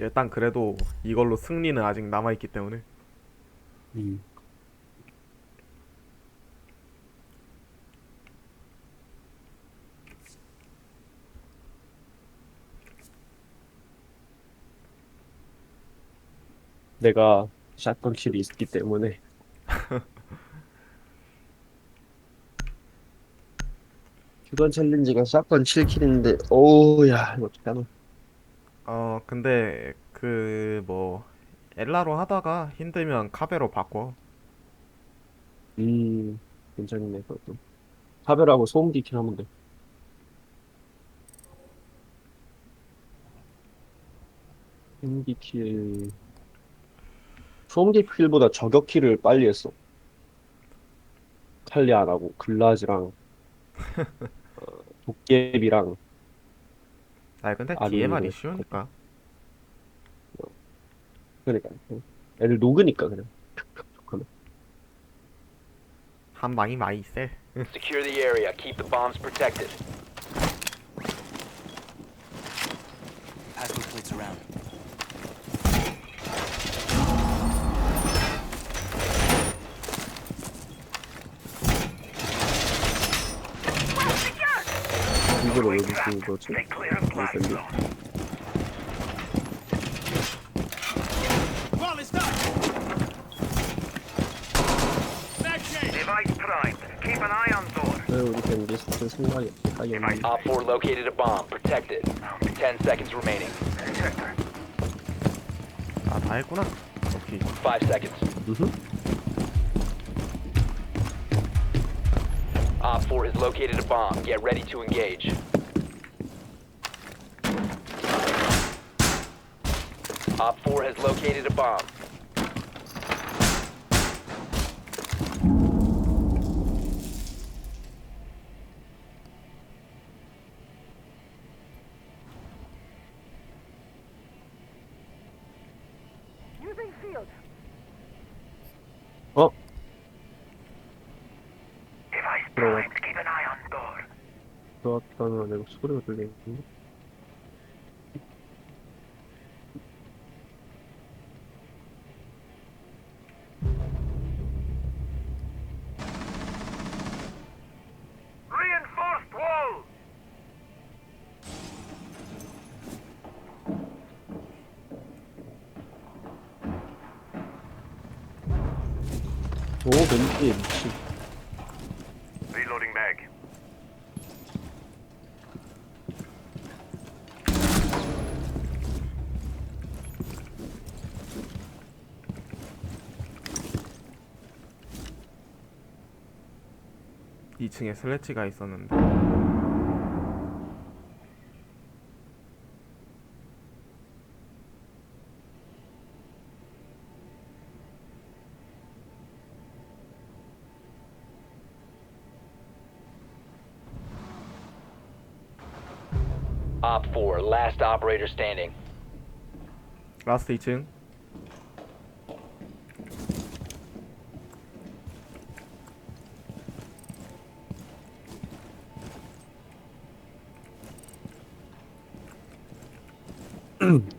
일단 그래도 이걸로 승리는 아직 남아있기 때문에. 음. 내가 샷건 킬이 있기 때문에. 휴건 챌린지가 샷건 7킬인데 오우야 이거 어떡하나 어 근데 그 뭐 엘라로 하다가 힘들면 카베로 바꿔. 음 괜찮네 그것도. 차별하고 소음기 킬 하면 돼. 소음기 킬. 소음기 킬보다 저격 킬을 빨리 했어. 칼리 안 하고 글라즈랑 어, 도깨비랑. 아 근데 아니, DMR이 쉬우니까 그러니까 애들 녹으니까 그냥 한 방이 많이 세 Secure the area. Keep the bombs protected. Pass those plates around. 이거를 왜 무슨 거지? Keep an eye on door. 왜 우리 밴디 사실 생각이 생각이 없는 Op 4 located a bomb. Protect it. 10 seconds remaining. 아 다 했구나 오케이 5 seconds. 음흠. Op 4 has located a bomb. Get ready to engage. Op 4 has located a bomb. Door. 들어왔다는 내가 소리가 들리는데 Reinforced wall. 오 밴디 미친 2층에 슬래치가 있었는데 Op 4, last operator standing. 라스트 2층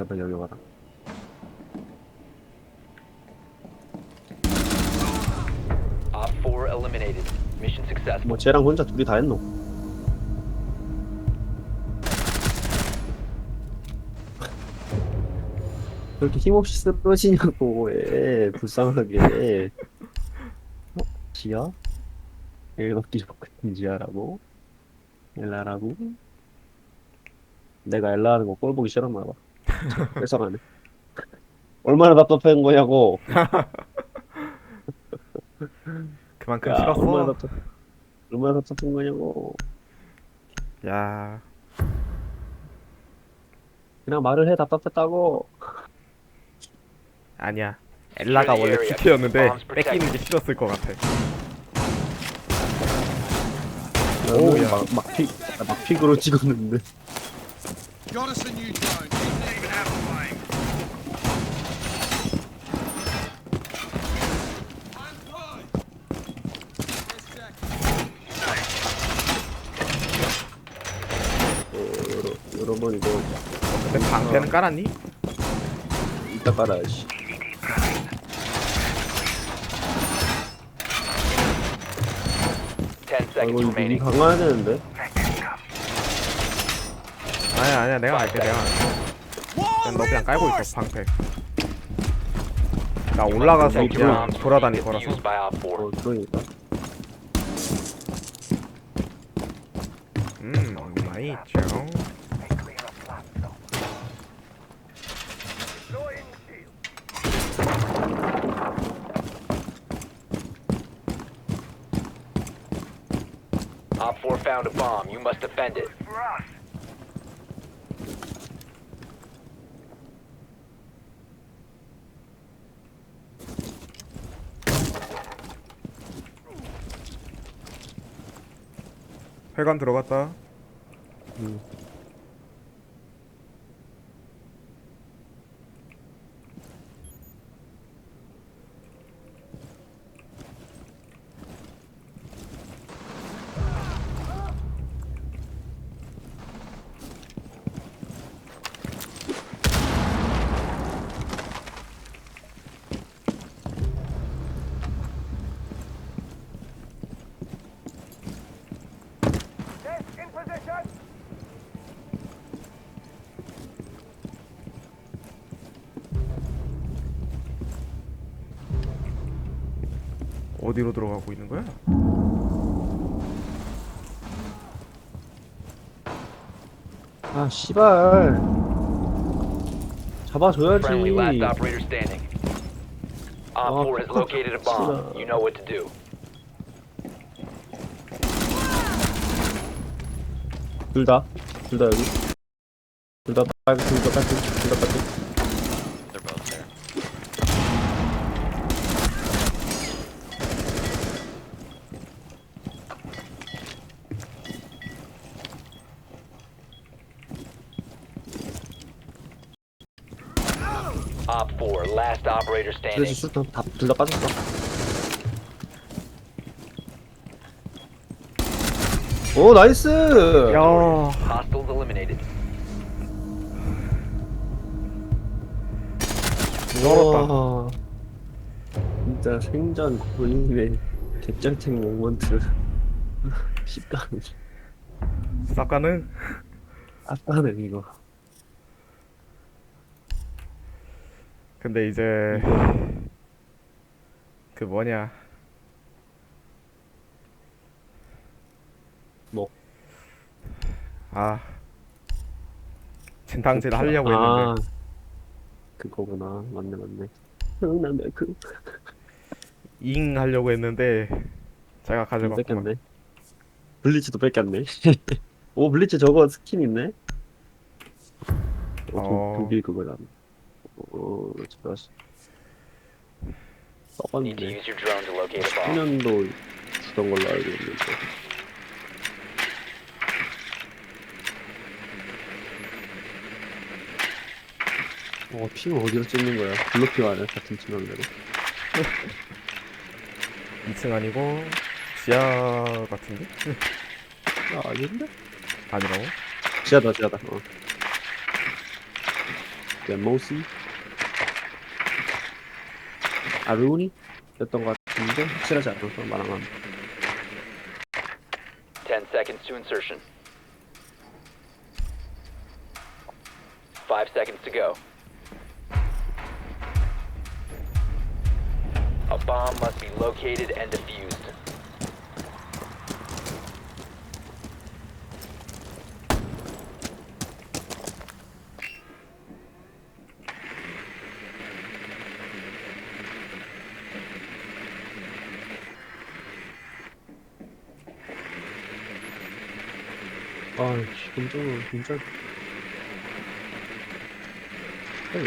제발 여기 와라 Op 4 eliminated. Mission successful. 뭐 쟤랑 혼자 둘이 다 했노 그렇게 힘없이 쓰러지냐고 왜 불쌍하게 어? 지야? 일걷기 좋거든 지야라고? 엘라라고? 내가 엘라 하는 거 꼴 보기 싫었나 봐 뺏어가네. 얼마나 답답한 거냐고. 그만큼 야, 얼마나 싫었어 답답 얼마나 답답한 거냐고. 야. 그냥 말을 해 답답했다고. 아니야. 엘라가 원래 기태였는데 뺏기는 게 싫었을 것 같아. 오, 야. 막, 막픽, 아, 막픽으로 찍었는데. Got us a new drone. 여러, 여러 번 이거. 근데 방패는 깔았니? 이따 깔아야지. Ten 아, seconds 이거 미리. 강화해야 되는데. 아니야 아니야 내가 할게 내가 할게. 그냥 너 그냥 깔고 있어 방패 나 올라가서 그냥 돌아다닐 거라서 defused by Op 4. 어, 그러니까. 음 맛있죠 Op 4 found a bomb. You must defend it. For us. 회관 들어갔다 음. 어디로 들어가고 있는 거야? 아, 씨발. 잡아줘야지. Friendly last operator standing. Op Oh, 4 has fuck. located a bomb. Shit. You know what to do. 둘 다. 둘 다 여기. 둘 다 빨리, 둘다 빨리, 둘다 빨리. Op 4, last operator standing. 그래서 술탄 다, 둘다 빠졌어. 오, 나이스! 야 Hostiles eliminated. 와. 진짜 생전 본인의 개쩔탱 모먼트. 십가는. 쌉가는 아까는 이거. 근데 이제 그 뭐냐 뭐? 아 진탕질 하려고 아, 했는데 그거구나. 맞네, 맞네. 응, 난 그, 잉 하려고 했는데 제가. 가져갔구만 블리츠도 뺏겼네. 오, 블리츠 저거 스킨 있네? 어, 어. 독, 독일 그거 다. 어, 제가 Need to 써봤는데. use your drone to locate a bomb. 10년도 주던 걸로 알고 있는데. 어, 핑을 어디로 찍는 거야? 블루핑 아니야? 같은 팀원대로. 2층 아니고 지하 같은데? 아, 아닌데? 아니라고? 지하다, 지하다. 어. 데모시? 아루니? 였던 것 같은데? 확실하지 않아서 말하면. 10 seconds to insertion. 5 seconds to go. A bomb must be located and defused. 아이씨, 깜짝이야, 진짜. 에이.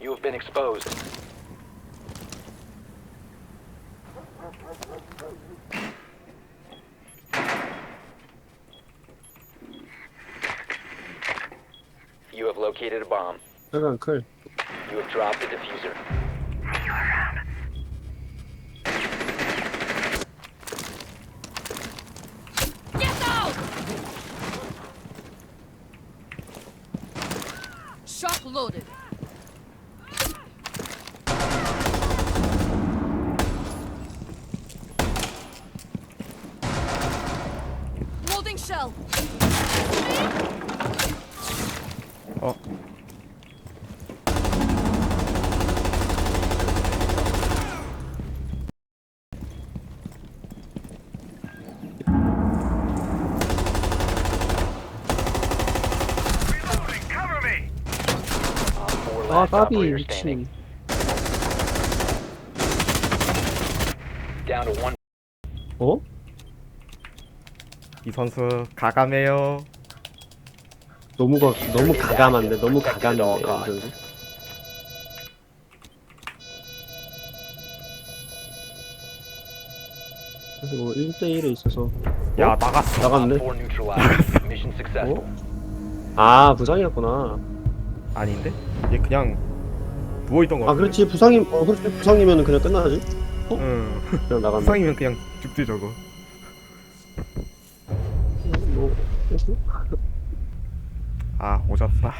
You have been exposed. 하강 클. You have dropped the diffuser. Loading shell. 어 last 까비 operator standing. 미친 Down to one. 어? 이 선수 가감해요 너무 가, 너무 가감한데 너무 가감인데 이 선수 그래서 뭐 1대1에 있어서 야 나갔어 나갔네 Op 4 neutralized. Mission successful. 아 부상이었구나 아닌데? 얘 그냥 누워있던 거아 그렇지. 부상이 어 그렇지. 부상이면 그냥 끝나지? 응. 그냥 나갔네. 부상이면 그냥 죽지 저거. 뭐아 오졌다